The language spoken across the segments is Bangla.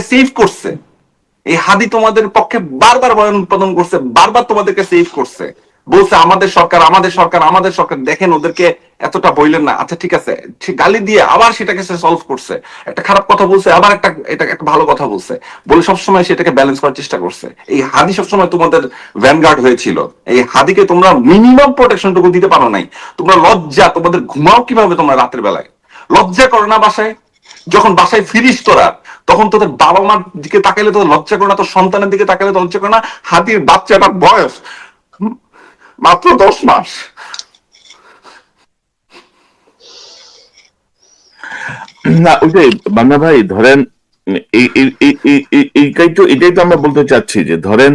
সেভ করছে। এই হাদি তোমাদের পক্ষে বারবার বয়ান উৎপাদন করছে, বারবার তোমাদেরকে সেভ করছে। বলছে, আমাদের সরকার আমাদের সরকার আমাদের সরকার। দেখেন, ওদেরকে এতটা বইলেন না। আচ্ছা ঠিক আছে। গালি দিয়ে আবার সেটাকে সে সলভ করছে। একটা খারাপ কথা বলছে, আবার একটা, এটা একটা ভালো কথা বলছে। বলে সবসময় সেটাকে ব্যালেন্স করার চেষ্টা করছে। এই হাদি সবসময় তোমাদের ভ্যানগার্ড হয়েছিল। এই হাদিকে তোমরা মিনিমাম প্রোটেকশনটুকু দিতে পারো নাই। তোমরা লজ্জা, তোমাদের ঘুমাও কীভাবে তোমরা রাতের বেলায়? লজ্জা করো না বাসায়? যখন বাসায় ফিরিস তোরা তখন তোদের বাবা মার দিকে তাকাইলে তোদের লজ্জা করে না তোর সন্তানের দিকে তাকাইলে তোর লজ্জা করে না হাতির বাচ্চাটার বয়স মাত্র দশ মাস। না ওইটাই বান্না ভাই ধরেন এই এই- এই- এই- এই- এইটাই তো এটাই তো আমরা বলতে চাচ্ছি যে ধরেন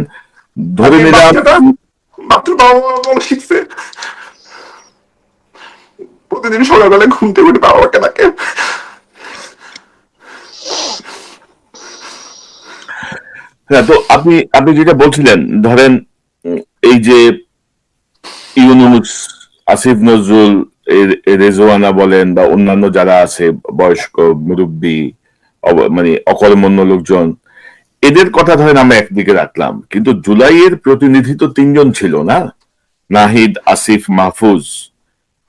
ধরে নিলাম মাত্র বাবা শিখছে। প্রতিদিন সকালবেলা ঘুম থেকে উঠে বাবা মাকে ডাকে। হ্যাঁ তো আপনি আপনি যেটা বলছিলেন, ধরেন, এই যে ইউনুস আসিফ নজরুল রেজওয়ানা বলেন বা অন্যান্য যারা আছে, বয়স্ক মুরব্বী মানে অকর্মণ্য লোকজন, এদের কথা ধরেন আমরা একদিকে রাখলাম। কিন্তু জুলাইয়ের প্রতিনিধি তো তিনজন ছিল না? নাহিদ, আসিফ, মাহফুজ,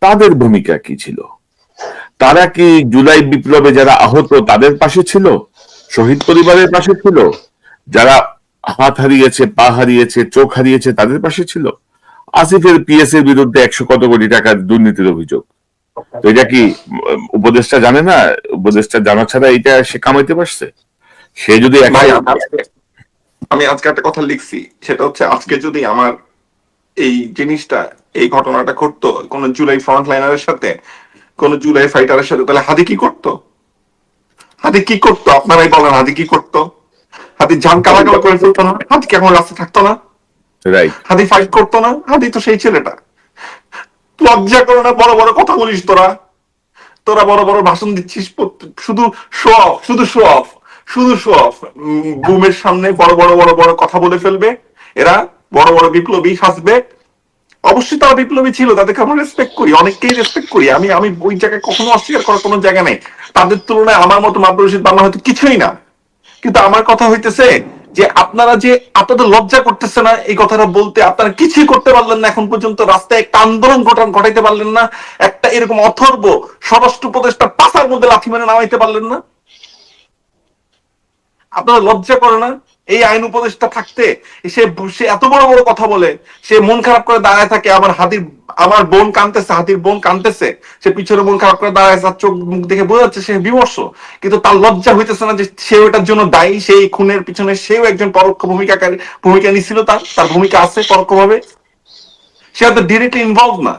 তাদের ভূমিকা কি ছিল? তারা কি জুলাই বিপ্লবে যারা আহত, তাদের পাশে ছিল? শহীদ পরিবারের পাশে ছিল? যারা হাত হারিয়েছে পা হারিয়েছে চোখ হারিয়েছে তাদের পাশে ছিল। আসিফের পিএস এর বিরুদ্ধে একশো কত কোটি টাকার দুর্নীতির অভিযোগ। তো এটা কি উম, উপদেষ্টা জানে না? উপদেশটা জানা ছাড়া এটা সে কামাইতে পারছে? সে যদি আমি আজকে- আমি আজকে একটা কথা লিখছি। সেটা হচ্ছে আজকে যদি আমার এই জিনিসটা এই ঘটনাটা ঘটতো কোন জুলাই ফ্রন্ট লাইনারের সাথে কোন জুলাই ফাইটারের সাথে তাহলে হাদি কি করতো? হাদি কি করতো? আপনারাই বলেন হাদি কি করতো? হাদি জান কালা করে ফেলতো না হাতি কি এখন রাস্তা থাকতো না? হাদি ফাইট করতো না হাতি তো সেই ছেলেটা। লজ্জা করে না বড় বড় কথা বলিস তোরা। তোরা বড় বড় ভাষণ দিচ্ছিস শুধু শো অফ শুধু শো অফ শুধু শো অফ বুমের সামনে বড় বড় বড় বড় কথা বলে ফেলবে। এরা বড় বড় বিপ্লবী হাসবে অবশ্যই তারা বিপ্লবী ছিল তাদেরকে আমরা রেসপেক্ট করি অনেককেই রেসপেক্ট করি। আমি আমি ওই জায়গায় কখনো অস্বীকার করার কোনো জায়গা নেই। তাদের তুলনায় আমার মতো রশিদ বাংলা হয়তো কিছুই না। কিন্তু আমার কথা হইতেছে যে আপনারা যে আপনাদের লজ্জা করতেছে না এই কথাটা বলতে আপনারা কিছুই করতে পারলেন না, এখন পর্যন্ত রাস্তায় একটা আন্দোলন ঘটন ঘটাইতে পারলেন না, একটা এরকম অথর্ব স্বরাষ্ট্র উপদেষ্টা পাশার মধ্যে লাথি মেরে নামাইতে পারলেন না। আপনারা লজ্জা করে না? এই আইন উপদেষ্টা থাকতে সে সে এত বড় বড় কথা বলে, সে মন খারাপ করে দাঁড়ায় থাকে আমার হাতির আমার বোন কানতেছে, হাতির বোন কানতেছে, সে পিছনে মন খারাপ করে দাঁড়ায়, তার চোখ মুখ দেখে বোঝা যাচ্ছে সে বিমর্ষ। কিন্তু তার লজ্জা হইতেছে না যে সে ওটার জন্য দায়ী, সেই খুনের পিছনে সেও একজন পরোক্ষ ভূমিকাকারী ভূমিকা নিছিল তার তার ভূমিকা আছে পরোক্ষভাবে। সে হয়তো ডিরেক্টলি ইনভলভ না,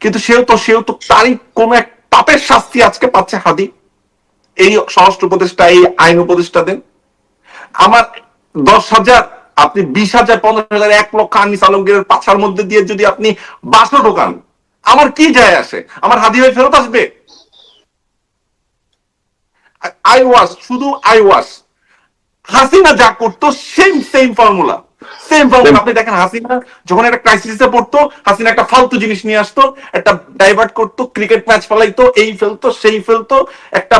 কিন্তু সেও তো সেও তো তারই কোন এক পাপের শাস্তি আজকে পাচ্ছে হাদি এই স্বরাষ্ট্র উপদেষ্টা, এই আইন উপদেষ্টা দেন আমার দশ হাজার, আপনি বিশ হাজার পনেরো হাজার, এক লক্ষ আনিস আলমগীরের পাছার মধ্যে দিয়ে যদি আপনি বাসও ঢোকান, আমার কি যায় আসে? আমার হাদি হয়ে ফেরত আসবে? আই ওয়াশ শুধু আই ওয়াশ হাসিনা যা করতো same same formula same formula আপনি দেখেন হাসিনা যখন একটা ক্রাইসিসে পড়তো হাসিনা একটা ফালতু জিনিস নিয়ে আসতো একটা ডাইভার্ট করতো ক্রিকেট ম্যাচ ফেলাইতো এই ফেলতো সেই ফেলতো একটা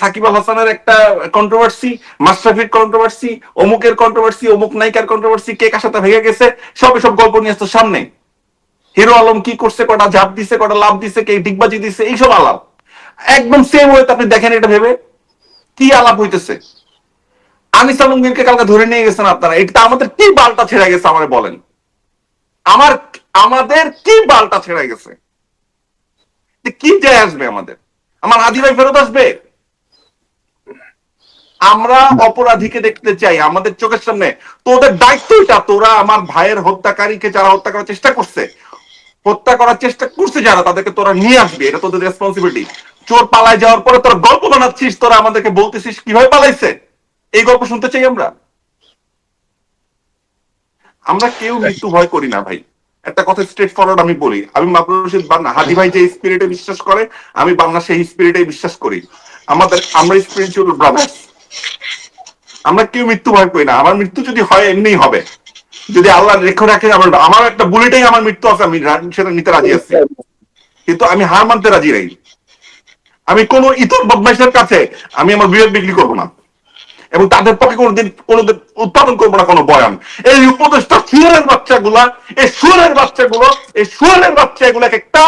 সাকিব আল হাসানের একটা কন্ট্রোভার্সি মাস্টারফির কন্ট্রোভার্সি অমুকের কন্ট্রোভার্সি অমুক নায়িকার কন্ট্রোভার্সি কে কার সাথে ভেঙে গেছে সব সব গল্প নিয়ে আসতো সামনে। হিরো আলম কি করছে কটা ঝাপ দিছে কটা লাভ দিছে কে ডিগবাজি দিছে এইসব আলাপ। একদম সেম ওয়েতে আপনি দেখেন এটা ভেবে কি আলাপ হইতেছে? আনিস আলমগীরকে কালকে ধরে নিয়ে গেছেন আপনারা। এটা আমাদের কি বালটা ছেড়ে গেছে আমাকে বলেন। আমার, আমাদের কি বালটা ছেড়ে গেছে? কি যায় আসবে আমাদের? আমার আদি ভাই ফেরত আসবে? আমরা অপরাধীকে দেখতে চাই, আমাদের চোখের সামনে। তোদের দায়িত্ব এটা তোরা আমার ভাইয়ের হত্যাকারীকে যারা হত্যা করার চেষ্টা করছে, হত্যা করার চেষ্টা করছে যারা, তাদেরকে তোরা নিয়ে আসবি, এটা তোদের রেসপন্সিবিলিটি চোর পালায় যাওয়ার পরে তোরা গল্প বানাচ্ছিস, তোরা আমাদেরকে বলতেছিস কীভাবে পালাইছে? এই গল্প শুনতে চাই আমরা? আমরা কেউ মৃত্যু ভয় করি না ভাই। একটা কথা স্ট্রেট ফরওয়ার্ড আমি বলি। আমি মাবরুর রশিদ বান্না। হাদি ভাই যে স্পিরিটে বিশ্বাস করে আমি বান্না সেই স্পিরিটে বিশ্বাস করি। আমাদের আমরা স্পিরিচুয়াল ব্রাদার্স আমরা কেউ মৃত্যু ভয় করি না। আমার মৃত্যু যদি হয় এমনিই হবে। যদি আল্লাহ রেখে রাখে আমার আমার একটা বুলেটেই আমার মৃত্যু আছে আমি সেটা নিতে রাজি আছি। কিন্তু আমি হার মানতে রাজি নাই। আমি কোন ইতর বদমাইশের কাছে আমি আমার বিবেক বিক্রি করব না। এবং তাদের পক্ষে কোনোদিন কোনোদিন উৎপাদন করব না কোনো বয়ান। এই উপদেশটা সুরের বাচ্চাগুলা, এই সুরের বাচ্চাগুলো, এই সুরের বাচ্চা এগুলো একটা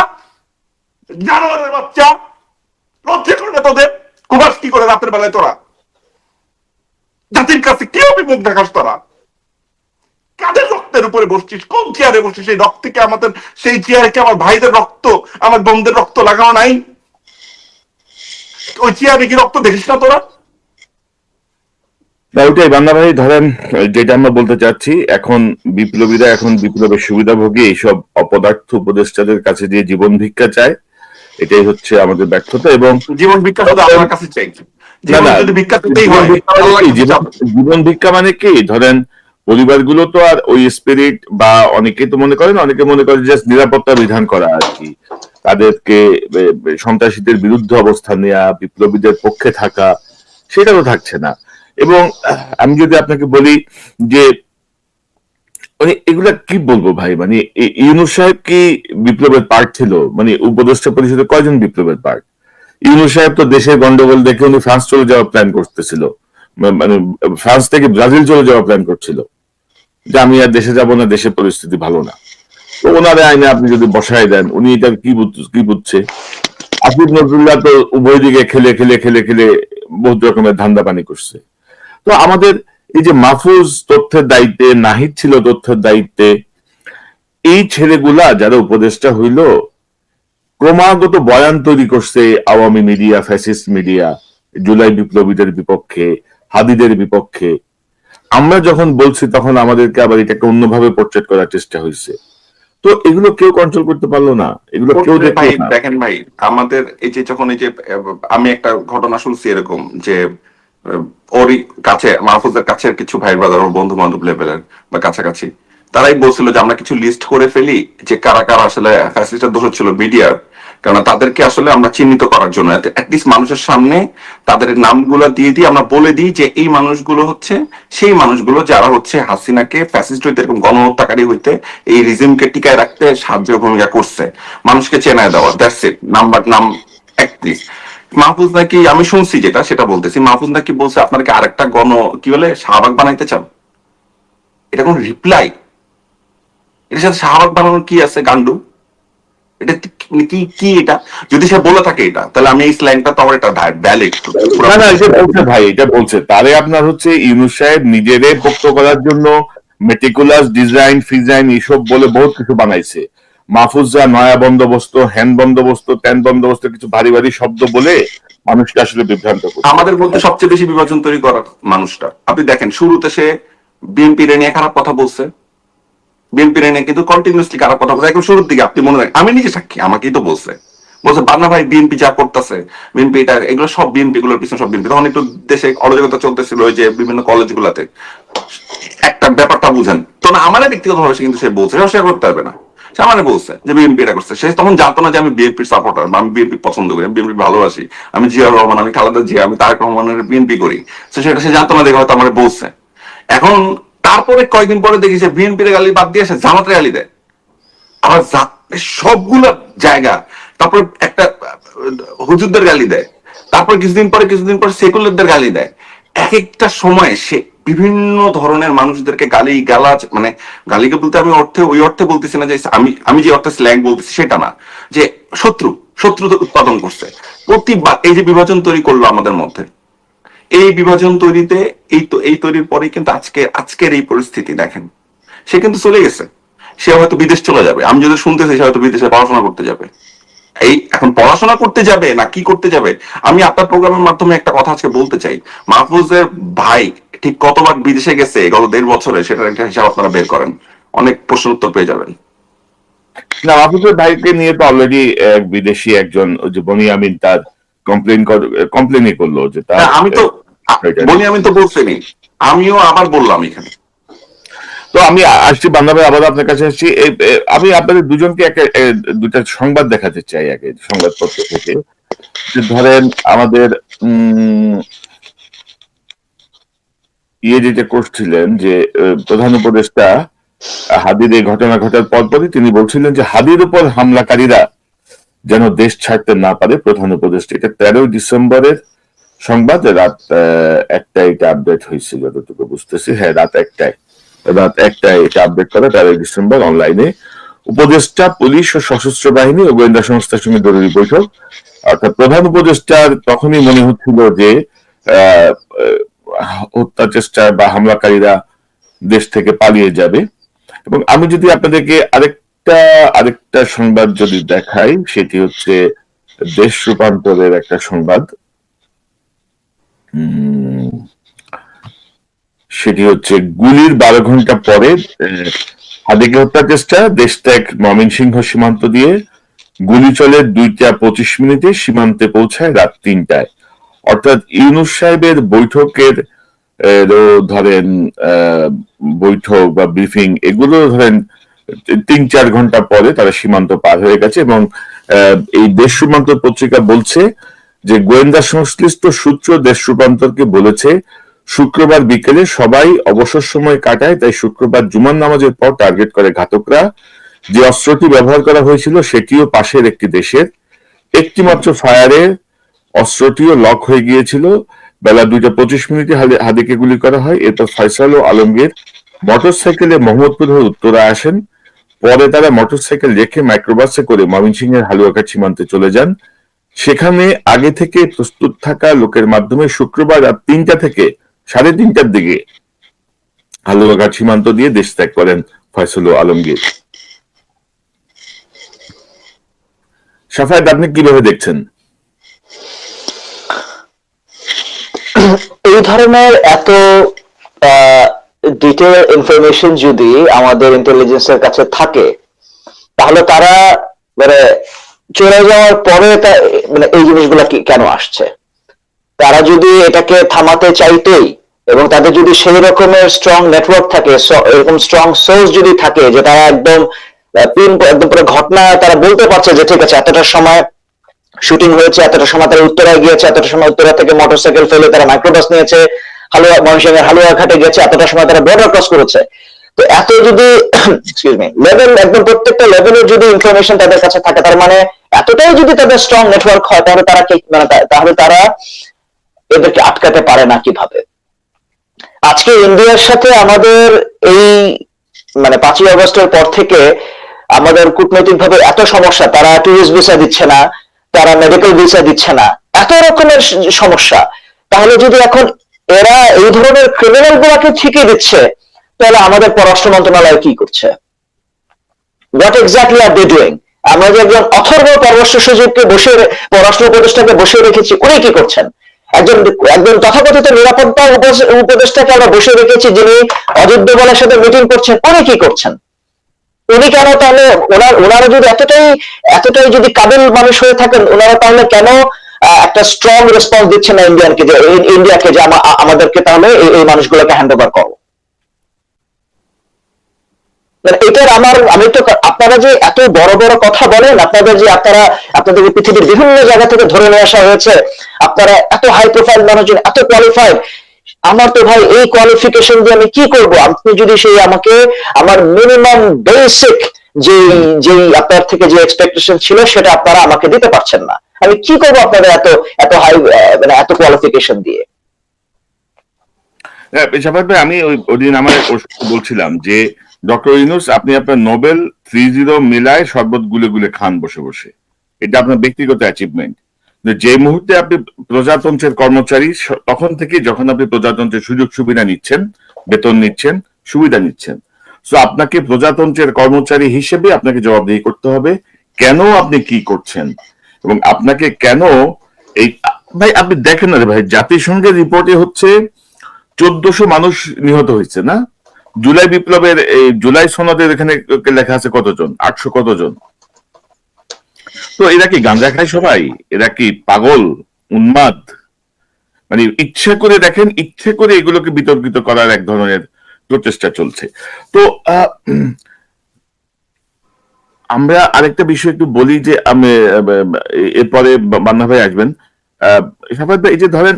জানোয়ারের বাচ্চা লজ্জা করে না তোদের। কুবাস কি করে রাতের বেলায় তোরা? জাতির কাছে কি অভিমুখ দেখাস তোরা। কাদের রক্তের উপরে বসছিস? কোন চেয়ারে বসছিস? সেই রক্তে কি আমাদের সেই চেয়ারে কি আমার ভাইদের রক্ত? আমার বোনদের রক্ত লাগানো নাই? ওই চেয়ারে কি রক্ত দেখিস না তোরা? না ওইটাই বাংলা ভাই ধরেন যেটা আমরা বলতে চাচ্ছি এখন বিপ্লবীরা এখন বিপ্লবের সুবিধাভোগী এইসব অপদার্থ উপদেষ্টাদের কাছে দিয়ে জীবন ভিক্ষা চায় এটাই হচ্ছে আমাদের ব্যর্থতা এবং জীবন ভিক্ষা আমার কাছে চাই। জীবন ভিক্ষা মানে কি? ধরেন পরিবারগুলো তো আর ওই স্পিরিট বা অনেকে তো মনে করেন অনেকে মনে করে জাস্ট নিরাপত্তা বিধান করা আর কি। তাদেরকে সন্ত্রাসীদের বিরুদ্ধে অবস্থান নেওয়া বিপ্লবীদের পক্ষে থাকা সেটা তো থাকছে না। এবং আমি যদি আপনাকে বলি যে মানে এগুলা কি বলব ভাই? মানে ইউনুস সাহেব কি বিপ্লবের পার্ট ছিল? মানে উপদেষ্টা পরিষদে কয়জন বিপ্লবের পার্ট ইউনুস সাহেব তো দেশের গন্ডগোল দেখে উনি ফ্রান্স চলে যাওয়ার প্ল্যান করতেছিল। মানে ফ্রান্স থেকে ব্রাজিল চলে যাওয়ার প্ল্যান করছিল। যে আমি আর দেশে যাব না, দেশের পরিস্থিতি ভালো না। তো ওনারে আইনে আপনি যদি বসায় দেন, উনি এটা কি কি বুঝছে? আসিফ নজরুল্লাহ তো উভয় দিকে খেলে খেলে খেলে খেলে বহুত রকমের ধান্দা পানি করছে। তো আমাদের এই যে মাহফুজ তথ্যের দায়িত্বে নাহিদ ছিল তথ্যের দায়িত্বে এই ছেলেগুলা যারা উপদেষ্টা হইল ক্রমাগত বয়ান তৈরি করছে আওয়ামী মিডিয়া ফ্যাসিস্ট মিডিয়া জুলাই বিপ্লবীদের বিপক্ষে হাদিদের বিপক্ষে। আমরা যখন বলছি তখন আমাদেরকে আবার এটাকে অন্যভাবে পোর্ট্রেট করার চেষ্টা হয়েছে তো এগুলো কেউ কন্ট্রোল করতে পারল না এগুলো কেউ দেখেন ভাই আমাদের এই যে যখন এই যে আমি একটা ঘটনা শুনছি এরকম যে ওরই কাছে, মাহফুজের কাছের কিছু ভাই ব্রাদার ওর বন্ধু বান্ধব লেভেলের বা কাছাকাছি, তারাই বলছিল যে আমরা কিছু লিস্ট করে ফেলি যে কারা কারা আসলে ফ্যাসিলিটির দোষ ছিল মিডিয়ার কারণ তাদেরকে আসলে আমরা চিহ্নিত করার জন্য অ্যাটলিস্ট মানুষের সামনে তাদের নামগুলো দিয়ে দিয়ে আমরা বলে দিই যে এই মানুষগুলো হচ্ছে, সেই মানুষগুলো যারা হচ্ছে হাসিনাকে ফ্যাসিস্ট হইতে এরকম গণহত্যাকারী হইতে এই রিজিমকে টিকায় রাখতে সাহায্য ভূমিকা করছে। মানুষকে চেনায় দেওয়া দ্যাটস ইট নাম্বার নাম একত্রিশ মাহফুজ নাকি, আমি শুনছি যেটা, সেটা বলতেছি। মাহফুজ নাকি বলছে আপনাকে আরেকটা গণ, কি বলে, শাহবাগ বানাইতে চান? এটা কোন রিপ্লাই এটার সাথে শাহবাগ বানানোর কি আছে, গান্ডু? এটা কি- কি কি এটা? যদি সে বলে থাকে এটা, তাহলে আমি এই স্ল্যাংটা তো আমার এটা ভ্যালিড ভাই, এটা বলছে। তারে আপনার হচ্ছে ইউনুস সাহেব নিজেরে পোক্ত করার জন্য মেটিকুলাস ডিজাইন ফিজাইন এইসব বলে বহুত কিছু বানাইছে। মাহফুজা নয়া বন্দোবস্ত, হ্যান বন্দোবস্ত, ত্যান বন্দোবস্ত, কিছু ভারী ভারী শব্দ বলে মানুষকে আসলে বিভ্রান্ত করছে। আমাদের মধ্যে সবচেয়ে বেশি বিভাজন তৈরি করার মানুষটা। আপনি দেখেন, শুরুতে সে বিএনপি নিয়ে খারাপ কথা বলছে। বিএনপি নিয়ে কিন্তু কন্টিনিউসলি খারাপ কথা বলছে। একদম শুরুর দিকে, আপনি মনে রাখেন আমি নিজে সাক্ষী, আমাকেই তো বলছে। বলছে, বান্না ভাই, বিএনপি যা করতেছে, বিএনপি এটা, এগুলো সব বিএনপি গুলোর পিছনে সব বিএনপি। তখন একটু দেশে অরাজকতা চলতেছিল ওই যে বিভিন্ন কলেজ গুলাতে। একটা ব্যাপারটা বুঝেন। তো না আমার ব্যক্তিগত ভাবে কিন্তু সে বলছে, সে করতে পারবে না। সে আমারে বলছে যে বিএনপি এটা করছে। সে তখন জানতো না যে আমি বিএনপির সাপোর্টার আমি বিএনপি পছন্দ করি, আমি বিএনপি ভালোবাসি, আমি জিয়া রহমান, আমি খালেদা জিয়া, আমি তারেক রহমানের বিএনপি করি। তো সেটা সে জানতো না দেখে হয়তো আমার বলছে। এখন তারপরে কয়েকদিন পরে দেখি সে বিএনপির গালি বাদ দিয়ে সে জামাতের গালি দেয়। আবার সবগুলো জায়গা, তারপর একটা, হুজুরদের গালি দেয়। তারপর কিছুদিন পরে কিছুদিন পরে সেকুলারদের গালি দেয়। এক একটা সময় সে বিভিন্ন ধরনের মানুষদেরকে গালি, গালাজ মানে গালিকে বলতে আমি অর্থে, ওই অর্থে বলতেছি না যে আমি আমি যে অর্থে স্ল্যাং বলতেছি সেটা না। যে শত্রু শত্রু উৎপাদন করছে। প্রতিবার এই যে বিভাজন তৈরি করল আমাদের মধ্যে, এই বিভাজন তৈরিতে এই তো, এই তৈরির পরে কিন্তু আজকে, আজকের এই পরিস্থিতি দেখেন। সে কিন্তু চলে গেছে। সে হয়তো বিদেশ চলে যাবে। আমি যদি শুনতেছি, সে হয়তো বিদেশে পড়াশোনা করতে যাবে। এই এখন পড়াশোনা করতে যাবে না কি করতে যাবে? আমি আপনার প্রোগ্রামের মাধ্যমে একটা কথা আজকে বলতে চাই। মাহফুজের ভাই ঠিক কতবার বিদেশে গেছে গত দেড় বছরে সেটার একটা হিসাব আপনারা বের করেন। অনেক প্রশ্ন উত্তর পেয়ে যাবেন। না ভাইকে নিয়ে তো অলরেডি এক বিদেশি একজন বনি আমিন তার কমপ্লেন কমপ্লেনই করল যে তার হ্যাঁ, আমি তো এটা- বলি আমি তো বলছিনি আমিও আবার বললাম এখানে। তো আমি আসছি বান্ধবে আবার আপনার কাছে আসছি। আমি আপনাদের দুজনকে একটা দুটা সংবাদ দেখাতে চাই আগে সংবাদপত্র থেকে। যে ধরেন আমাদের উম, ইয়ে যেটা করছিলেন যে প্রধান উপদেষ্টা হাদির এই ঘটনা ঘটার পরপরই তিনি বলছিলেন যে হাদির উপর হামলাকারীরা যেন দেশ ছাড়তে না পারে প্রধান উপদেষ্টা। এটা তেরোই ডিসেম্বরের সংবাদ রাত আহ, একটায় এটা আপডেট হয়েছিল যতটুকু বুঝতেছি। হ্যাঁ রাত একটায় রাত একটায় এটা আপডেট করা তেরোই ডিসেম্বর অনলাইনে উপদেষ্টা পুলিশ ও সশস্ত্র বাহিনী ও গোয়েন্দা সংস্থার সঙ্গে জরুরি বৈঠক। অর্থাৎ প্রধান উপদেষ্টার তখনই মনে হচ্ছিল যে হত্যা চেষ্টা বা হামলাকারীরা দেশ থেকে পালিয়ে যাবে। এবং আমি যদি আপনাদেরকে আরেকটা আরেকটা সংবাদ যদি দেখাই, সেটি হচ্ছে দেশ রূপান্তরের একটা সংবাদ। সেটি হচ্ছে গুলির বারো ঘণ্টা পরে হাদিকে হত্যা চেষ্টা, দেশ ত্যাগ, ময়মনসিংহ সীমান্ত দিয়ে গুলি চলে দুইটা পঁচিশ মিনিটে সীমান্তে পৌঁছায় রাত তিনটায়। অর্থাৎ ইউনুস সাহেবের বৈঠকের ধরেন বৈঠক বা ব্রিফিং এগুলো ধরেন, তিন চার ঘণ্টা পরে তারা সীমান্ত পার হয়ে গেছে এবং এই দেশ রূপান্তর পত্রিকা বলছে যে গোয়েন্দা সংশ্লিষ্ট সূত্র দেশ রূপান্তরকে বলেছে, শুক্রবার বিকেলে সবাই অবসর সময় কাটায়, তাই শুক্রবার জুমার নামাজের পর টার্গেট করে ঘাতকরা। যে অস্ত্রটি ব্যবহার করা হয়েছিল সেটিও পাশের একটি দেশের। একটি মাত্র ফায়ারে অস্ত্রটিও লক হয়ে গিয়েছিল। বেলা দুইটা পঁচিশ মিনিটে হাদি- হাদিকে গুলি করা হয়। এরপর ফয়সাল ও আলমগীর মোটরসাইকেলে মোহাম্মদপুর হয়ে উত্তরা আসেন। পরে তারা মোটরসাইকেল রেখে মাইক্রোবাসে করে ময়মনসিংহের হালুয়াঘাট সীমান্তে চলে যান। সেখানে আগে থেকে প্রস্তুত থাকা লোকের মাধ্যমে শুক্রবার রাত তিনটা থেকে সাড়ে তিনটার দিকে হালুয়াঘাট সীমান্ত দিয়ে দেশ ত্যাগ করেন ফয়সল আলমগীর। সাফায়ত, আপনি কীভাবে দেখছেন? এই ধরনের এত ডিটেল ইনফরমেশন যদি আমাদের ইন্টেলিজেন্সের কাছে থাকে, তাহলে তারা মানে চলে যাওয়ার পরে মানে এই জিনিসগুলো কেন আসছে? তারা যদি এটাকে থামাতে চাইতেই, এবং তাদের যদি সেই রকমের স্ট্রং নেটওয়ার্ক থাকে এরকম স্ট্রং সোর্স যদি থাকে, যে তারা একদম একদম পুরো ঘটনা তারা বলতে পারছে যে, ঠিক আছে, এতটা সময় শুটিং হয়েছে, এতটা সময় তারা উত্তরায় গিয়েছে, এতটা সময় উত্তরা থেকে মোটরসাইকেল ফেলে তারা মাইক্রোবাস নিয়েছে, হালুয়া, ময়মনসিংহের হালুয়া ঘাটে গেছে এতটা সময় তারা বর্ডার ক্রস করেছে। তো এত যদি এক্সকিউজ মি লেভেল একদম প্রত্যেকটা লেভেলের যদি ইনফরমেশন তাদের কাছে থাকে, তার মানে এতটাই যদি তাদের স্ট্রং নেটওয়ার্ক হয়, তাহলে তারা মানে তাহলে তারা এদেরকে আটকাতে পারে না কীভাবে? আজকে ইন্ডিয়ার সাথে আমাদের এই মানে পাঁচই আগস্টের পর থেকে আমাদের কূটনৈতিক ভাবে এত সমস্যা, তারা টুরিস্ট ভিসা দিচ্ছে না তারা মেডিকেল ভিসা দিচ্ছে না। এত রকমের সমস্যা। তাহলে যদি এখন এরা এই ধরনের ক্রিমিনাল গুলাকে ঠিকই দিচ্ছে, তাহলে আমাদের পররাষ্ট্র মন্ত্রণালয় কি করছে? What exactly are they doing আমরা যে একজন অথর্ব পররাষ্ট্র সচিবকে বসে পররাষ্ট্র উপদেষ্টাকে বসে রেখেছি, উনি কি করছেন? একজন একজন তথাকথিত নিরাপত্তা উপদেষ্টাকে আমরা বসে রেখেছি যিনি অজিত দোভালের সাথে মিটিং করছেন, উনি কি করছেন? উনি কেন তাহলে ওনার যদি এতটাই এতটাই যদি কাবিল মানুষ হয়ে থাকেন, ওনারা তাহলে কেন একটা স্ট্রং রেসপন্স দিচ্ছে না ইন্ডিয়ানকে যে ইন্ডিয়াকে যে আমাদেরকে তাহলে এই- এই মানুষগুলোকে হ্যান্ড ওভার করো? মানে এটার আমার, আমি তো আপনারা যে এত বড় বড় কথা বলেন, আপনাদের যে আপনারা, আপনাদের পৃথিবীর বিভিন্ন জায়গা থেকে ধরে নিয়ে আসা হয়েছে, আপনারা এত হাই প্রোফাইল মানুষজন, এত কোয়ালিফাইড আমার তো ভাই এই কোয়ালিফিকেশন দিয়ে আমি কি করব? আপনি যদি সেই আমাকে আমার মিনিমাম বেসিক যে যে আপনার থেকে যে এক্সপেকটেশন ছিল সেটা আপনারা আমাকে দিতে পারছেন না। আমি কি করব আপনাদের এত এত হাই মানে এত কোয়ালিফিকেশন দিয়ে? আমি ওই ওদিন আমার বলছিলাম যে, ডক্টর ইউনুস, আপনি আপনার নোবেল থ্রি জিরো মিলায় শরবত গুলে গুলে খান বসে বসে। এটা আপনার ব্যক্তিগত অ্যাচিভমেন্ট যে মুহূর্তে আপনি প্রজাতন্ত্রের কর্মচারী তখন থেকে যখন আপনি প্রজাতন্ত্রের সুযোগ সুবিধা নিচ্ছেন, বেতন নিচ্ছেন, সুবিধা নিচ্ছেন। তো আপনাকে প্রজাতন্ত্রের কর্মচারী হিসেবে আপনাকে জবাবদিহি করতে হবে, কেন আপনি কি করছেন? এবং আপনাকে কেন এই, ভাই, আপনি দেখেন না ভাই, জাতিসংঘের রিপোর্টে হচ্ছে চোদ্দশো মানুষ নিহত হয়েছে, না? জুলাই বিপ্লবের এই, জুলাই সনদের এখানে লেখা আছে কতজন? আটশো কতজন? তো এরা কি গাঁজা খায় সবাই? এরা কি পাগল উন্মাদ? মানে ইচ্ছে করে দেখেন ইচ্ছে করে এগুলোকে বিতর্কিত করার এক ধরনের প্রচেষ্টা চলছে। তো আমরা আরেকটা বিষয় একটু বলি যে আমি এরপরে বান্না ভাই আসবেন। আহ, এই যে ধরেন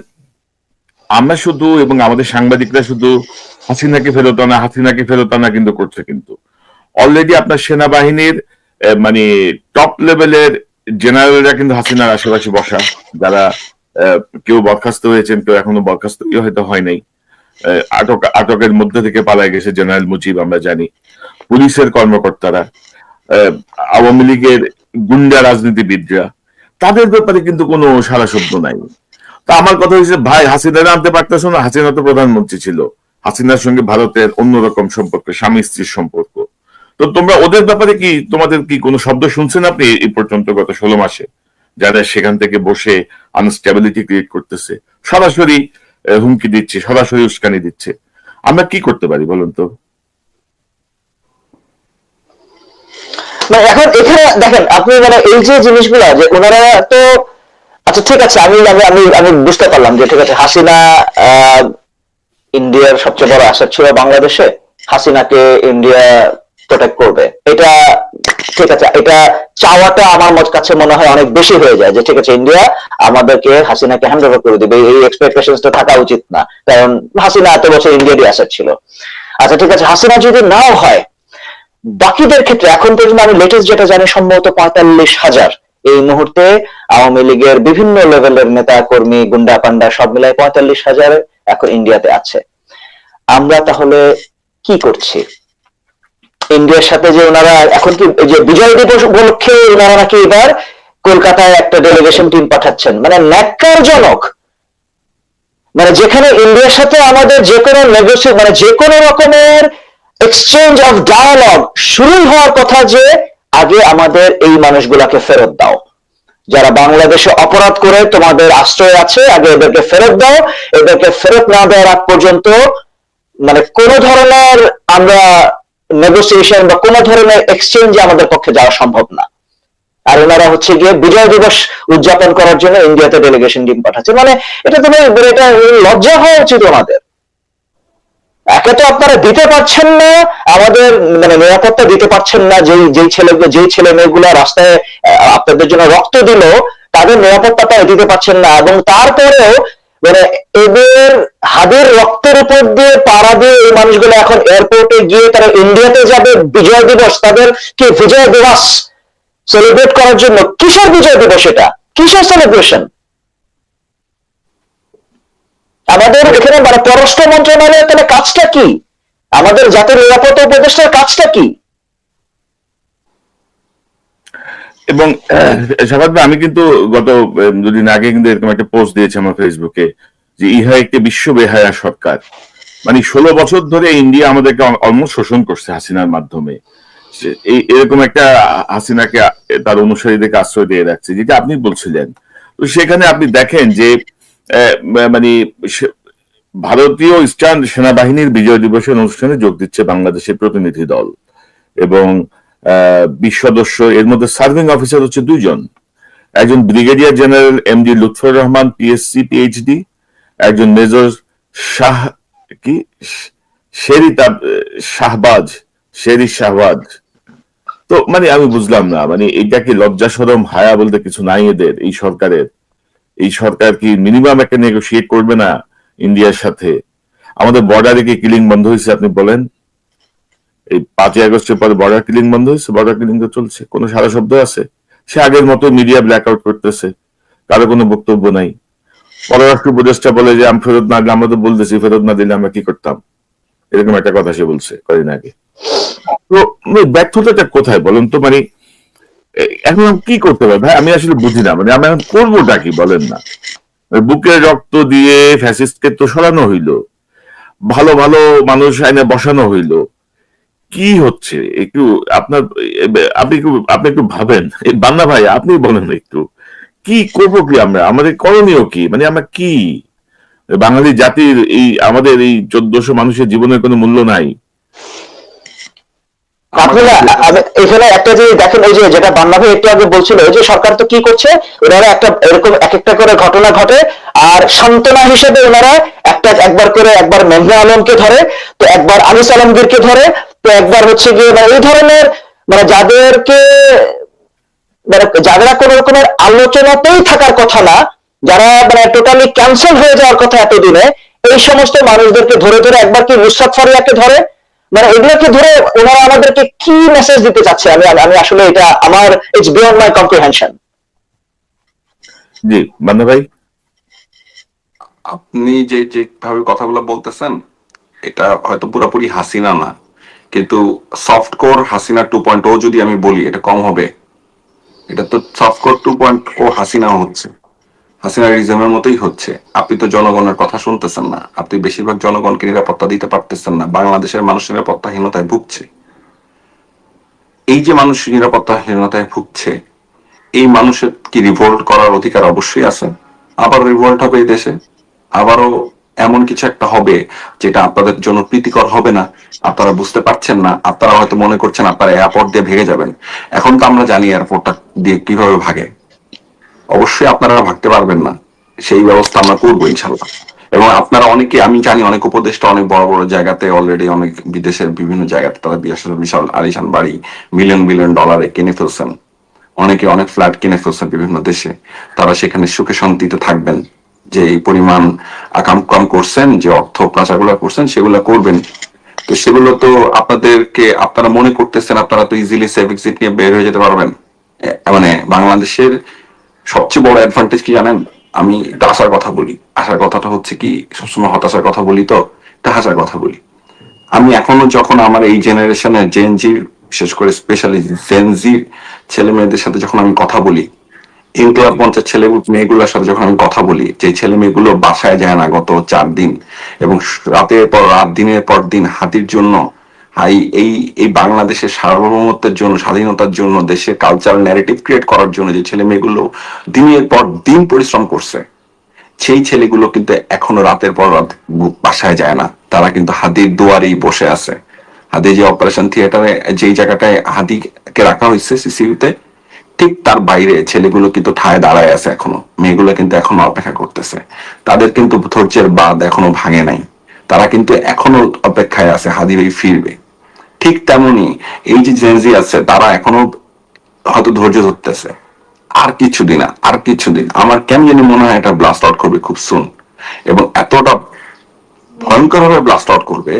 আমরা শুধু এবং আমাদের সাংবাদিকরা শুধু হাসিনাকে ফেরত আনা হাসিনাকে ফেরত আনা কিন্তু করছে কিন্তু। অলরেডি আপনার সেনাবাহিনীর মানে টপ লেভেলের জেনারেলরা কিন্তু হাসিনার আশেপাশে বসা, যারা কেউ বরখাস্ত হয়েছেন, কেউ এখনও বরখাস্ত হয়তো হয় নাই। আটক, আটকের মধ্যে থেকে পালায় গেছে জেনারেল মুজিব, আমরা জানি। পুলিশের কর্মকর্তারা আওয়ামী লীগের গুন্ডা রাজনীতিবিদরা, তাদের ব্যাপারে কিন্তু কোনো সারা শব্দ নাই। তা আমার কথা হচ্ছে, ভাই, হাসিনা আনতে পারতেছো না, হাসিনা তো প্রধানমন্ত্রী ছিল। হাসিনার সঙ্গে ভারতের অন্যরকম সম্পর্ক স্বামী স্ত্রীর সম্পর্ক। তো তোমরা ওদের ব্যাপারে কি, তোমাদের কি কোনো শব্দ শুনছেন আপনি এই পর্যন্ত গত ষোলো মাসে? যারা সেখান থেকে বসে আনস্টেবিলিটি ক্রিয়েট করতেছে, সরাসরি হুমকি দিচ্ছে, সরাসরি উস্কানি দিচ্ছে। আমরা কি করতে পারি বলুন তো? এখন এখানে দেখেন, আপনি মানে এই যে জিনিসগুলো, যে ওনারা তো আচ্ছা ঠিক আছে, আমি আমি আমি আমি বুঝতে পারলাম যে ঠিক আছে, হাসিনা ইন্ডিয়ার সবচেয়ে বড় আশা ছিল বাংলাদেশে। হাসিনাকে ইন্ডিয়া প্রোটেক্ট করবে। এটা ঠিক আছে, এটা চাওয়াটা আমার কাছে মনে হয় অনেক বেশি হয়ে যায় যে, ঠিক আছে ইন্ডিয়া আমাদেরকে হাসিনাকে হ্যান্ড ওভার করে দিবে। এই এক্সপেকটেশনটা থাকা উচিত না, কারণ হাসিনা এত বছর ইন্ডিয়ারই আসার ছিল। আচ্ছা ঠিক আছে, হাসিনা যদি নাও হয়, বাকিদের ক্ষেত্রে এখন পর্যন্ত আমি লেটেস্ট যেটা জানি সম্ভবত পঁয়তাল্লিশ হাজার। এই মুহূর্তে আওয়ামী লীগের বিভিন্ন লেভেলের নেতা, কর্মী, গুন্ডা পান্ডা সব মিলাই পঁয়তাল্লিশ হাজার এখন ইন্ডিয়াতে আছে। আমরা তাহলে কি করছি? ইন্ডিয়ার সাথে যে ওনারা এখন কি, যে বিজয় দিবস উপলক্ষে ওনারা নাকি এবার কলকাতায় একটা ডেলিগেশন টিম পাঠাচ্ছেন? মানে ন্যাক্কারজনক। মানে যেখানে ইন্ডিয়ার সাথে আমাদের যে কোনো নেগোসিয়েট মানে যে কোনো রকমের এক্সচেঞ্জ অফ ডায়ালগ শুরু হওয়ার কথা যে আগে আমাদের এই মানুষগুলাকে ফেরত দাও। যারা বাংলাদেশে অপরাধ করে তোমাদের আশ্রয় আছে, আগে এদেরকে ফেরত দাও। এদেরকে ফেরত না দেওয়ার আগ পর্যন্ত মানে কোন ধরনের আমরা নেগোসিয়েশন বা কোন ধরনের এক্সচেঞ্জে আমাদের পক্ষে যাওয়া সম্ভব না। আর ওনারা হচ্ছে গিয়ে বিজয় দিবস উদযাপন করার জন্য ইন্ডিয়াতে ডেলিগেশন টিম পাঠাচ্ছে। মানে এটা তো এটা লজ্জা হওয়া উচিত ওনাদের একে তো আপনারা দিতে পারছেন না, আমাদের মানে নিরাপত্তা দিতে পারছেন না, যেই যেই ছেলে যেই ছেলে মেয়েগুলো রাস্তায় আপনাদের জন্য রক্ত দিল, তাদের নিরাপত্তাটা দিতে পারছেন না। এবং তারপরেও মানে এদের হাদের রক্তের উপর দিয়ে পাড়া দিয়ে এই মানুষগুলো এখন এয়ারপোর্টে গিয়ে তারা ইন্ডিয়াতে যাবে, বিজয় দিবস তাদের কি বিজয় দিবস সেলিব্রেট করার জন্য। কিসের বিজয় দিবস এটা? কিসের সেলিব্রেশন আমাদের এখানে মানে পররাষ্ট্র মন্ত্রণালয়ের তাহলে কাজটা কি? আমাদের জাতীয় নিরাপত্তা উপদেষ্টার কাজটা কি? এবং স্বাভাবিক আমি কিন্তু গত দুদিন আগে কিন্তু এরকম একটা পোস্ট দিয়েছি আমার ফেসবুকে যে ইহা একটি বিশ্ব বেহায়া সরকার। মানে ষোলো বছর ধরে ইন্ডিয়া আমাদেরকে অলমোস্ট শোষণ করছে হাসিনার মাধ্যমে। এই, এরকম একটা হাসিনাকে, তার অনুসারীদেরকে আশ্রয় দিয়ে রাখছে, যেটা আপনি বলছিলেন। তো সেখানে আপনি দেখেন যে মানে ভারতীয় ইস্টার্ন সেনাবাহিনীর বিজয় দিবসের অনুষ্ঠানে যোগ দিচ্ছে বাংলাদেশের প্রতিনিধি দল। এবং বিশ সদস্য, এর মধ্যে সার্ভিং অফিসার হচ্ছে দুইজন। একজন brigadier general, M D Lutfor Rahman, PSC, PhD. একজন মেজর শাহ, কি? শেরি শাহবাজ শেরি শাহবাজ। তো মানে আমি বুঝলাম না মানে এটা কি লজ্জা সরম হায়া বলতে কিছু নাই এদের, এই সরকারের। এই সরকার কি মিনিমাম একটা নেগোসিয়েট করবে না ইন্ডিয়ার সাথে? আমাদের বর্ডারে কি কিলিং বন্ধ হয়েছে আপনি বলেন? এই পাঁচই আগস্টের পরে বর্ডার কিলিং বন্ধ হয়েছে বর্ডার কিলিং তো চলছে। কোনো সারা শব্দ আছে? সে আগের মতো মিডিয়া ব্ল্যাক আউট করতেছে। কারও কোনো বক্তব্য নাই। পররাষ্ট্র উপদেষ্টা বলে যে, আমি ফেরত না আমরা তো বলতেছি, ফেরত না দিলে আমরা কি করতাম? এরকম একটা কথা সে বলছে কদিন আগে। তো ব্যর্থতাটা কোথায় বলেন তো? মানে এখন কি করতে পারি? ভাই, আমি আসলে বুঝি না। মানে আমি এখন করবোটা কি বলেন না? মানে বুকে রক্ত দিয়ে ফ্যাসিস্টকে তো সরানো হইল। ভালো ভালো মানুষ আইনে বসানো হইল। কি হচ্ছে? একটু আপনার আপনি একটু আপনি একটু ভাবেন। বান্না ভাই আপনি বলেন একটু। কি করব কি আমরা? আমাদের করণীয় কি? মানে আমরা কি? বাঙালি জাতির এই আমাদের এই চোদ্দশো মানুষের জীবনের কোনো মূল্য নাই। আপনারা এখানে একটা যে দেখেন ওই যে যেটা বান্না ভাই একটু আগে বলছিল ওই যে সরকার তো কি করছে? ওনারা একটা এরকম এক একটা করে ঘটনা ঘটে আর সান্ত্বনা হিসেবে ওনারা একটা একবার করে একবার মেঘনা আলমকে ধরে তো একবার আনিস আলমগীরকে ধরে তো একবার হচ্ছে গিয়ে মানে এই ধরনের মানে যাদেরকে মানে যারা কোনো রকমের আলোচনাতেই থাকার কথা না যারা মানে টোটালি ক্যান্সেল হয়ে যাওয়ার কথা এতদিনে এই সমস্ত মানুষদেরকে ধরে ধরে একবার কি নুসরাত ফারিয়াকে ধরে? মানে এগুলোকে ধরে ওনারা আমাদেরকে কি মেসেজ দিতে চাচ্ছে? আমি আমি আসলে এটা আমার it's beyond my comprehension ji Banna ভাই। আপনি যে যেভাবে কথাগুলো বলতেছেন এটা হয়তো পুরোপুরি হাসিনা না। কিন্তু soft core Hasina two point o যদি আমি বলি, এটা কম হবে। এটা তো soft core two point o Hasina হচ্ছে। হাসিনা রিজমের মতোই হচ্ছে। আপনি তো জনগণের কথা শুনতেছেন না। আপনি বেশিরভাগ জনগণকে নিরাপত্তা দিতে পারতেছেন না। বাংলাদেশের মানুষ নিরাপত্তাহীনতায় ভুগছে। এই যে মানুষ নিরাপত্তাহীনতায় ভুগছে, এই মানুষের কি রিভোল্ট করার অধিকার অবশ্যই আছে? আবার রিভোল্ট হবে এই দেশে? আবারও এমন কিছু একটা হবে যেটা আপনাদের জন্য প্রীতিকর হবে না। আপনারা বুঝতে পারছেন না। আপনারা হয়তো মনে করছেন আপনারা এয়ারপোর্ট দিয়ে ভেঙে যাবেন। এখন তো আমরা জানি এয়ারপোর্টটা দিয়ে কীভাবে ভাগে। অবশ্যই আপনারা ভাগতে পারবেন না। সেই ব্যবস্থা আমরা করব ইনশাল্লাহ এবং আপনারা অনেকে, আমি জানি অনেক উপদেষ্টা অনেক বড় বড় জায়গাতে অলরেডি অনেক বিদেশের বিভিন্ন জায়গাতে তারা বিশাল বিশাল আলিশান বাড়ি মিলিয়ন মিলিয়ন ডলারে কিনে ফেলছেন। অনেকে অনেক ফ্ল্যাট কিনে ফেলছেন বিভিন্ন দেশে। তারা সেখানে সুখে শান্তিতে থাকবেন। যে পরিমাণ আকাম কাম করছেন, যে অর্থ পাচারগুলো করছেন, সেগুলো করবেন। তো সেগুলো তো আপনাদেরকে, আপনারা মনে করতেছেন, আপনারা তো ইজিলি সেভ এক্সিট নিয়ে বের হয়ে যেতে পারবেন। মানে বাংলাদেশের সবচেয়ে বড় অ্যাডভান্টেজ কি জানেন? আমি আশার কথা বলি। আশার কথাটা হচ্ছে কি, সবসময় হতাশার কথা বলি তো হাসার কথা বলি। আমি এখনও যখন আমার এই জেনারেশনের জেনজির বিশেষ করে স্পেশালি জেনজির ছেলে মেয়েদের সাথে যখন আমি কথা বলি ইনকলাব মঞ্চের ছেলে মেয়েগুলোর সাথে যখন আমি কথা বলি যে ছেলে মেয়েগুলো বাসায় যায় না গত চার দিন এবং রাতের পর রাত, দিনের পর দিন হাতির জন্য এই এই বাংলাদেশের সার্বভৌমত্বের জন্য, স্বাধীনতার জন্য, দেশের কালচারাল ন্যারেটিভ ক্রিয়েট করার জন্য যে ছেলে মেয়েগুলো দিনের পর দিন পরিশ্রম করছে, সেই ছেলেগুলো কিন্তু এখনও রাতের পর রাত বাসায় যায় না। তারা কিন্তু হাতির দুয়ারেই বসে আছে। হাতি যে অপারেশন থিয়েটারে যেই জায়গাটায় হাতিকে রাখা হয়েছে সিসিউতে ঠিক তার বাইরে ছেলেগুলো কিন্তু ঠায় দাঁড়ায় আছে এখনও। মেয়েগুলো কিন্তু এখনও অপেক্ষা করতেছে। তাদের কিন্তু ধৈর্যের বাদ এখনও ভাঙে নাই। তারা কিন্তু এখনও অপেক্ষায় আছে হাদি ভাই ফিরবে। ঠিক তেমনি এই যে জেনজি আছে, তারা এখনও হয়তো ধৈর্য ধরতেছে। আর কিছুদিন আর কিছুদিন। আমার কেন জানি মনে হয় এটা ব্লাস্ট আউট করবে খুব সুন এবং এতটা ভয়ঙ্কর ভাবে ব্লাস্ট আউট করবে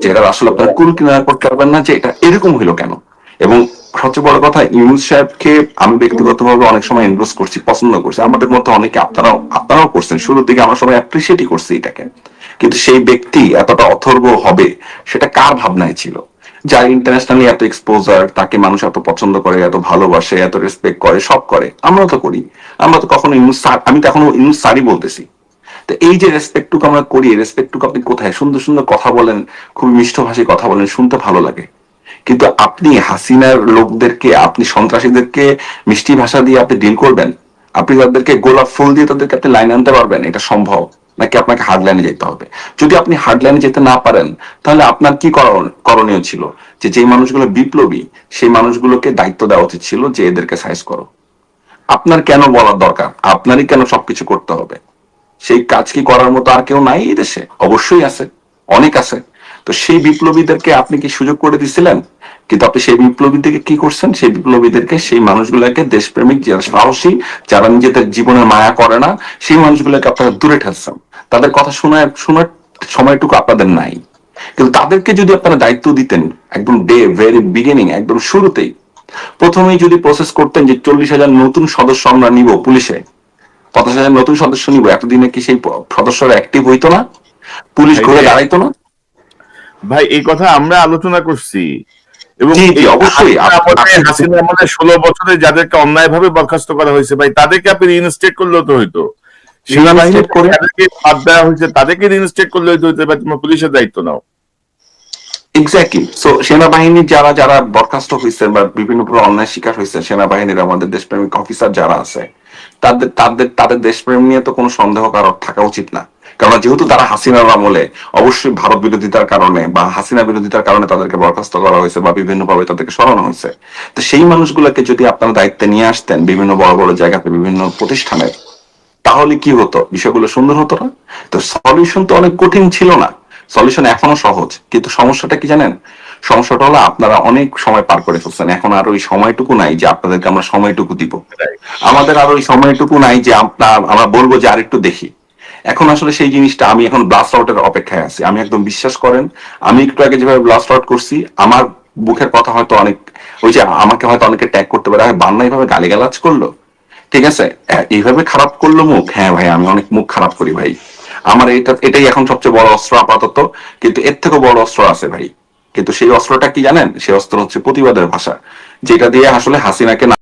যে এটা আসলে আপনার কুল কিনারা করতে পারবেন না যে এটা এরকম হইল কেন? এবং সবচেয়ে বড় কথা, ইউনুস সাহেবকে আমি ব্যক্তিগতভাবে অনেক সময় এনডোর্স করছি, পছন্দ করছি। আমাদের মধ্যে অনেকে আপনারাও আপনারাও করছেন। শুরুর দিকে আমরা সবাই অ্যাপ্রিসিয়েটই করছি এটাকে। কিন্তু সেই ব্যক্তি এতটা অথর্ব হবে, সেটা কার ভাবনায় ছিল? যার ইন্টারন্যাশনালি এত এক্সপোজার তাকে মানুষ এত পছন্দ করে, এত ভালোবাসে, এত রেসপেক্ট করে, সব করে। আমরা তো করি। আমরা তো কখনো ইউনুস স্যার, আমি তো এখনও ইউনুস স্যারই বলতেছি। তো এই যে রেসপেক্টটুকু আমরা করি রেসপেক্টটুকু আপনি কোথায়? সুন্দর সুন্দর কথা বলেন খুব মিষ্ট ভাষায় কথা বলেন, শুনতে ভালো লাগে। কিন্তু আপনি হাসিনার লোকদেরকে, আপনি সন্ত্রাসীদেরকে মিষ্টি ভাষা দিয়ে আপনি ডিল করবেন। আপনি তাদেরকে গোলাপ ফুল দিয়ে তাদেরকে আপনি লাইন আনতে পারবেন, এটা সম্ভব। নাকি আপনাকে হার্ড লাইনে যেতে হবে? যদি আপনি হার্ড লাইনে যেতে না পারেন, তাহলে আপনার কি করণীয় ছিল? যে যেই মানুষগুলো বিপ্লবী, সেই মানুষগুলোকে দায়িত্ব দেওয়া উচিত ছিল যে এদেরকে সাইজ করো। আপনার কেন বলার দরকার? আপনারই কেন সবকিছু করতে হবে? সেই কাজ কি করার মতো আর কেউ নাই এই দেশে? অবশ্যই আছে, অনেক আছে। তো সেই বিপ্লবীদেরকে আপনি কি সুযোগ করে দিছিলেন? কিন্তু আপনি সেই বিপ্লবীদেরকে কি করছেন? সেই বিপ্লবীদেরকে সেই মানুষগুলোকে দেশপ্রেমিক যারা সাহসী যারা নিজেদের জীবনে মায়া করে না সেই মানুষগুলোকে আপনারা দূরে ঠেলছেন। তাদের কথা শোনার শোনার সময়টুকু আপনাদের নাই। কিন্তু তাদেরকে যদি আপনারা দায়িত্ব দিতেন একদম ডে ভেরি বিগিনিং একদম শুরুতেই প্রথমেই যদি প্রসেস করতেন যে চল্লিশ হাজার নতুন সদস্য আমরা নিব পুলিশে পঞ্চাশ হাজার নতুন সদস্য নিব এতদিনে কি সেই সদস্যরা অ্যাক্টিভ হইতো না? পুলিশ ঘুরে দাঁড়াইতো না? ভাই এই কথা আমরা আলোচনা করছি। এবং অবশ্যই। হাসিনা আমলে ষোলো বছরে যাদেরকে অন্যায় ভাবে বরখাস্ত করা হয়েছে ভাই তাদেরকে আপনি রিইনস্টেট করলেও তো হইতো। সেনাবাহিনী বাদ দেওয়া হয়েছে তাদেরকে রিইনস্টেট করলে হইতো হইতো এবার তোমার পুলিশের দায়িত্ব নাও। এক্স্যাক্টলি সো সেনাবাহিনীর যারা যারা বরখাস্ত হয়েছেন বা বিভিন্ন প্রকার অন্যায় শিকার হয়েছে সেনাবাহিনীর আমাদের দেশপ্রেমিক অফিসার যারা আছে তাদের তাদের তাদের দেশপ্রেম নিয়ে তো কোনো সন্দেহ কারোর থাকা উচিত না। কারণ যেহেতু তারা হাসিনার আমলে অবশ্যই ভারত বিরোধিতার কারণে বা হাসিনা বিরোধিতার কারণে তাদেরকে বরখাস্ত করা হয়েছে বা বিভিন্ন ভাবে তাদেরকে সরানো হয়েছে। তো সেই মানুষগুলোকে যদি আপনারা দায়িত্বে নিয়ে আসতেন বিভিন্ন বড় বড় জায়গাতে বিভিন্ন প্রতিষ্ঠানে তাহলে কি হতো? বিষয়গুলো সুন্দর হতো না? তো সলিউশন তো অনেক কঠিন ছিল না। সলিউশন এখনও সহজ। কিন্তু সমস্যাটা কি জানেন? সমস্যাটা হলো আপনারা অনেক সময় পার করে ফেলছেন। এখন আর ওই সময়টুকু নাই যে আপনাদেরকে আমরা সময়টুকু দিব। আমাদের আর ওই সময়টুকু নাই যে আপনার আমরা বলব যে আরেকটু দেখি। এখন আসলে সেই জিনিসটা আমি এখন ব্লাস্ট আউটের অপেক্ষায় আছি। আমি একদম বিশ্বাস করেন, আমি একটু আগে যেভাবে ব্লাস্ট আউট করছি, আমার বুকের কথা হয়তো অনেক, ওই যে আমাকে হয়তো অনেকে ট্যাগ করতে পারে, "আরে বান্না এইভাবে গালিগালাজ করল? ঠিক আছে? এইভাবে খারাপ করল মুখ? হ্যাঁ ভাই, আমি অনেক মুখ খারাপ করি ভাই। আমার এটা এটাই এখন সবচেয়ে বড় অস্ত্র আপাতত, কিন্তু এর থেকেও বড় অস্ত্র আছে ভাই। কিন্তু সেই অস্ত্রটা কি জানেন? সেই অস্ত্র হচ্ছে প্রতিবাদের ভাষা, যেটা দিয়ে আসলে হাসিনাকে